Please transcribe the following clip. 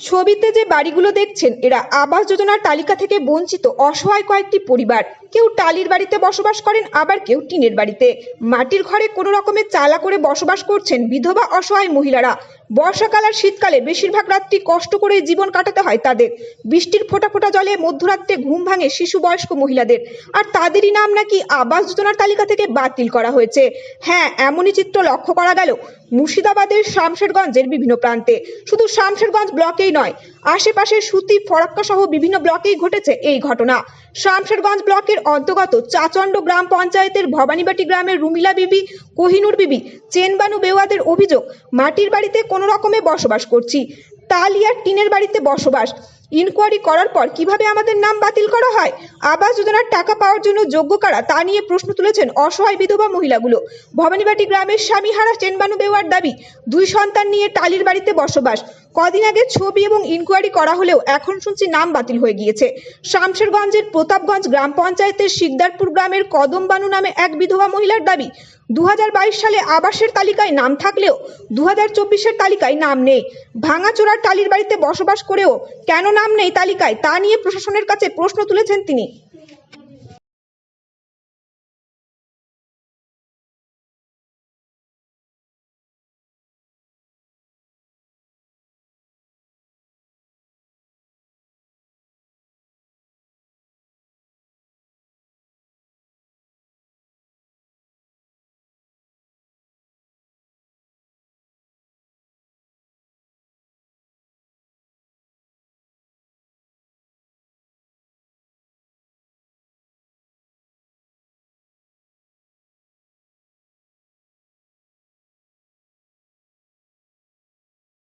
ছবিতে যে বাড়িগুলো দেখছেন, এরা আবাস যোজনার তালিকা থেকে বঞ্চিত। অসহায় কয়েকটি পরিবার। কেউ টালির বাড়িতে বসবাস করেন, আবার কেউ টিনের বাড়িতে। মাটির ঘরে কোনো রকমের চালা করে বসবাস করছেন বিধবা অসহায় মহিলারা। বর্ষাকাল আর শীতকালে বেশিরভাগ রাত্রি কষ্ট করে জীবন কাটাতে হয় তাদের। বৃষ্টির ফোঁটা ফোঁটা জলে মধ্যরাত্রে ঘুম ভাঙে শিশু বয়স্ক মহিলাদের। আর তাদেরই নাম নাকি আবাস যোজনার তালিকা থেকে বাতিল করা হয়েছে। হ্যাঁ এমনই চিত্র লক্ষ্য করা গেল মুর্শিদাবাদের শামশেরগঞ্জের বিভিন্ন প্রান্তে। শুধু শামশেরগঞ্জ ব্লকেই নয় আশেপাশের সুতি, ফরাক্কা সহ বিভিন্ন ব্লকেই ঘটেছে এই ঘটনা। শামশেরগঞ্জ ব্লকের অন্তর্গত চাচণ্ড গ্রাম পঞ্চায়েতের ভবানীবাটি গ্রামের রুমিলা বিবি, কোহিনুর বিবি, চেনবানু বেওয়াদের অভিযোগ, মাটির বাড়িতে কোনো রকমে বসবাস করছি। তালিয়ার টিনের বাড়িতে বসবাস। ইনকোয়ারি করার পর কীভাবে আমাদের নাম বাতিল করা হয়? আবাস যোজনার টাকা পাওয়ার জন্য যোগ্য কারা তা নিয়ে প্রশ্ন তুলেছেন অসহায় বিধবা মহিলাগুলো। ভবানীবাটি গ্রামের স্বামীহারা চেনবানু বেওয়ার দাবি, দুই সন্তান নিয়ে টালির বাড়িতে বসবাস। কদিন আগে ছবি এবং ইনকোয়ারি করা হলেও এখন শুনছি নাম বাতিল হয়ে গিয়েছে। শামশেরগঞ্জের প্রতাপগঞ্জ গ্রাম পঞ্চায়েতের শিকদারপুর গ্রামের কদম বানু নামে এক বিধবা মহিলার দাবি দু হাজার বাইশ সালে আবাসের তালিকায় নাম থাকলেও দু হাজার তালিকায় নাম নেই। ভাঙাচোরার টালির বাড়িতে বসবাস করেও কেন নাম নেই তালিকায় তা নিয়ে প্রশাসনের কাছে প্রশ্ন তুলেছেন তিনি।